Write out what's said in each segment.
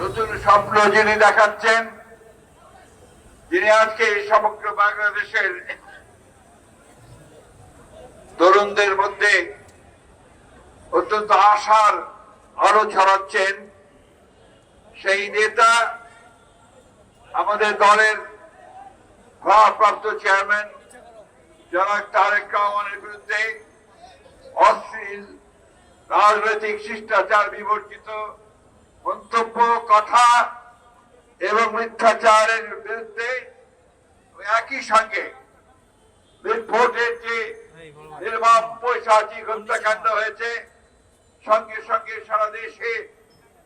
নতুন স্বপ্ন যিনি দেখাচ্ছেন, যিনি আজকে সমগ্র বাংলাদেশের তরুণদের মধ্যে অত্যন্ত আশার আলো ছড়াচ্ছেন, সেই নেতা আমাদের দলের ভারপ্রাপ্ত চেয়ারম্যান জনাব তারেক রহমানের বিরুদ্ধে অশ্লীল রাজনৈতিক শিষ্টাচার বিবর্জিত মন্তব্য, কথা এবং মিথ্যাচারের বিরুদ্ধে একই সঙ্গে ভোটের যে নির্মম পৈশাচিক হত্যাকাণ্ড হয়েছে, সঙ্গে সঙ্গে সারা দেশে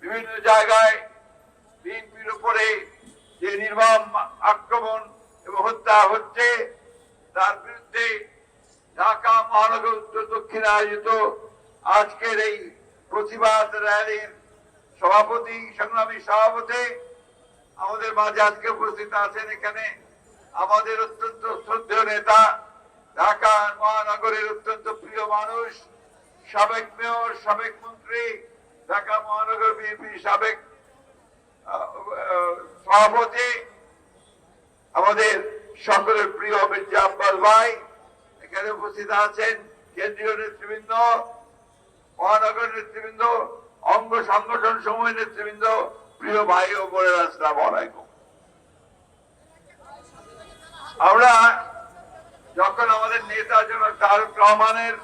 বিভিন্ন জায়গায় বিএনপির উপরে যে নির্মম আক্রমণ এবং হত্যা হচ্ছে, তার বিরুদ্ধে ঢাকা মহানগর উত্তর দক্ষিণে আয়োজিত আজকের এই প্রতিবাদ র্যালির সভাপতি, সংগ্রামী সভাপতি, আমাদের মাঝে আজকে উপস্থিত আছেন এখানে আমাদের অত্যন্ত শ্রদ্ধেয় নেতা, ঢাকা মহানগরের অত্যন্ত প্রিয় মানুষ, সাবেক মেয়র, সাবেক মন্ত্রী, ঢাকা মহানগর বিএনপি সাবেক সভাপতি, আমাদের সকলের প্রিয় মির্জা আব্বাস ভাই, এখানে উপস্থিত আছেন কেন্দ্রীয় নেতৃবৃন্দ, মহানগর নেতৃবৃন্দ অঙ্গ সংগঠন সময় নেতৃবৃন্দ প্রিয় ভাই ও বোনের আসসালাম আলাইকুম। আমরা যখন আমাদের নেতা জনক তারক রহমানের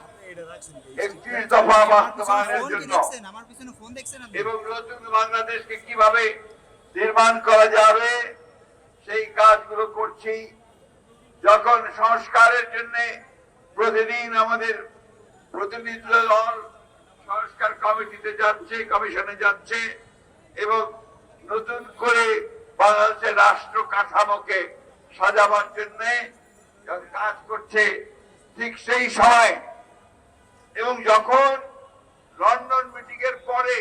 একত্রিশ দফা বাস্তবায়নের জন্য এবং নতুন বাংলাদেশকে কীভাবে নির্মাণ করা যাবে সেই কাজগুলো করছি। যখন সংস্কারের জন্য প্রতিদিন আমাদের প্রতিনিধি দল সংস্কার কমিটিতে যাচ্ছে, কমিশনে যাচ্ছে এবং নতুন করে বাংলাদেশের রাষ্ট্র কাঠামোকে সাজাবার জন্য কাজ করছে, ঠিক সেই সময় এবং যখন লন্ডন মিটিং এর পরে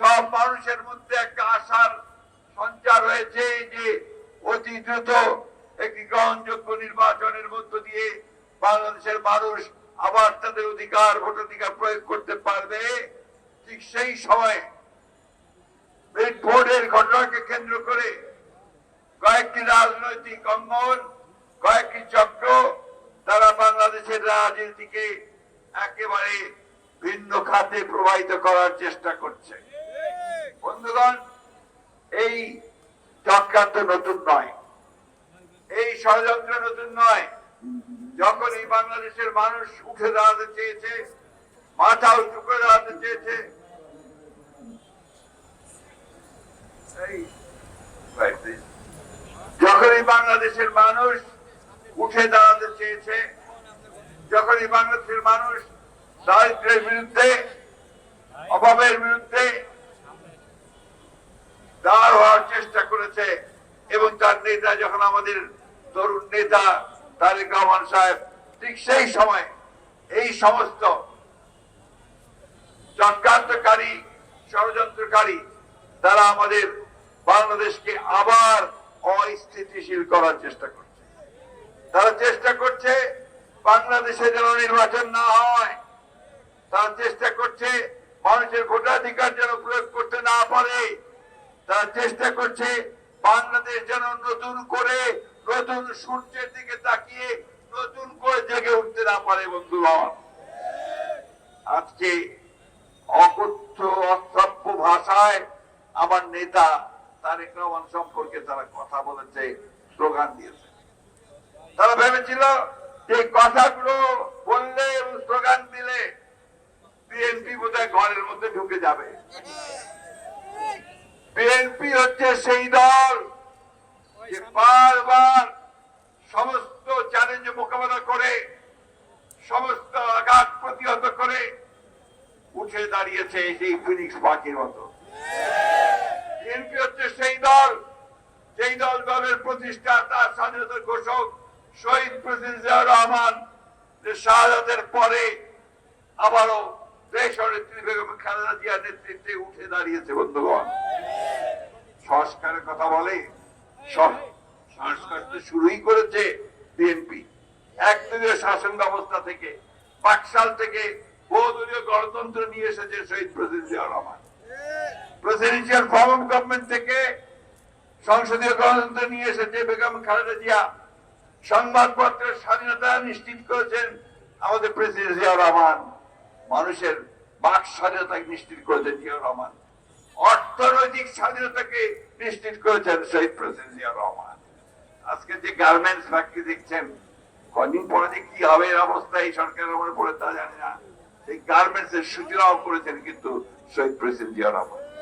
সব মানুষের মধ্যে একটা আশার সঞ্চার হয়েছে যে অতি দ্রুত একটি গ্রহণযোগ্য নির্বাচনের মধ্য দিয়ে বাংলাদেশের মানুষ আবার তাদের অধিকার ভোটাধিকার প্রয়োগ করতে পারবে ঠিক সেই সময়। ভোটের ঘটনাকে কেন্দ্র করে কয়েকটি রাজনৈতিক অঙ্গন, কয়েকটি চক্র তারা বাংলাদেশের রাজনীতিকে একেবারে ভিন্ন খাতে প্রবাহিত করার চেষ্টা করছে। বন্ধুগণ, এই চক্রান্ত নতুন নয়। এই ষড়যন্ত্র নতুন নয়। যখন এই বাংলাদেশের মানুষ উঠে দাঁড়াতে চেয়েছে, মাথা উঁচু করে দাঁড়াতে চেয়েছে. যখন এই বাংলাদেশের মানুষ উঠে দাঁড়াতে চেয়েছে, যখন এই বাংলাদেশের মানুষ দারিদ্রের বিরুদ্ধে, অভাবের বিরুদ্ধে দাঁড় হওয়ার চেষ্টা করেছে, এবং তার নেতা, যখন আমাদের তরুণ নেতা তারেক রহমান সাহেব, ঠিক সেই সময় এই সমস্ত চক্রান্তকারী, ষড়যন্ত্রকারী তারা আমাদের বাংলাদেশকে আবার অস্থিতিশীল করার চেষ্টা করছে। তারা চেষ্টা করছে বাংলাদেশে যেন নির্বাচন না হয়। তারা চেষ্টা করছে মানুষের ভোটাধিকার যেন প্রয়োগ করতে না পারে। তারা চেষ্টা করছে বাংলাদেশ যেন নতুন করে নতুন সূর্যের দিকে তাকিয়ে নতুন করে জেগে উঠতে না পারে বন্ধুগণ আজকে অকথ্য অশ্রাব্য ভাষায় আমার নেতা তারেক রহমান সম্পর্কে তারা কথা বলেছে স্লোগান দিয়েছে। তারা ভেবেছিল যে কথাগুলো বললে এবং স্লোগান দিলে বিএনপি বোধহয় ঘরের মধ্যে ঢুকে যাবে। বিএনপি হচ্ছে সেই দল যে বারবার সমস্ত চ্যালেঞ্জ মোকাবেলা করে সমস্ত আঘাত প্রতিহত করে উঠে দাঁড়িয়েছে সেই ফিনিক্স পাখির মতো। বিএনপি হচ্ছে সেই দল, যেই দল দলের প্রতিষ্ঠা, তার ঘোষক শহীদ প্রেসিডেন্ট জিয়াউর রহমান, যে শাহাদাতের পরে আবারও দেশ বেগম খালেদা জিয়ার নেতৃত্বে উঠে দাঁড়িয়েছে বন্ধুগণ। সংস্কারের কথা বলে সংস্কার তো শুরুই করেছে বিএনপি। একদলীয় শাসন ব্যবস্থা থেকে পাকশাল থেকে বহুদলীয় গণতন্ত্র নিয়ে এসেছে Shaheed Rahman presidential form government থেকে সংসদীয় গণতন্ত্র নিয়ে এসেছে বেগম খালেদা জিয়া। সংবাদপত্রের স্বাধীনতা নিশ্চিত করেছেন আমাদের প্রেসিডেন্ট জিয়াউর রহমান। মানুষের বাক স্বাধীনতা নিশ্চিত করেছেন জিয়া রহমান। অর্থনৈতিক স্বাধীনতাকে নিশ্চিত করেছেন শহীদ প্রেসিডেন্ট জিয়াউর রহমান। আজকে যে গার্মেন্টস ফ্যাক্টরি দেখছেন, কদিন পরে যে কি হবে এর অবস্থা এই সরকারের উপরে পড়ে তা জানি না। এই গার্মেন্টস এর সূচনাও করেছেন কিন্তু শহীদ প্রেসিডেন্ট জিয়া রহমান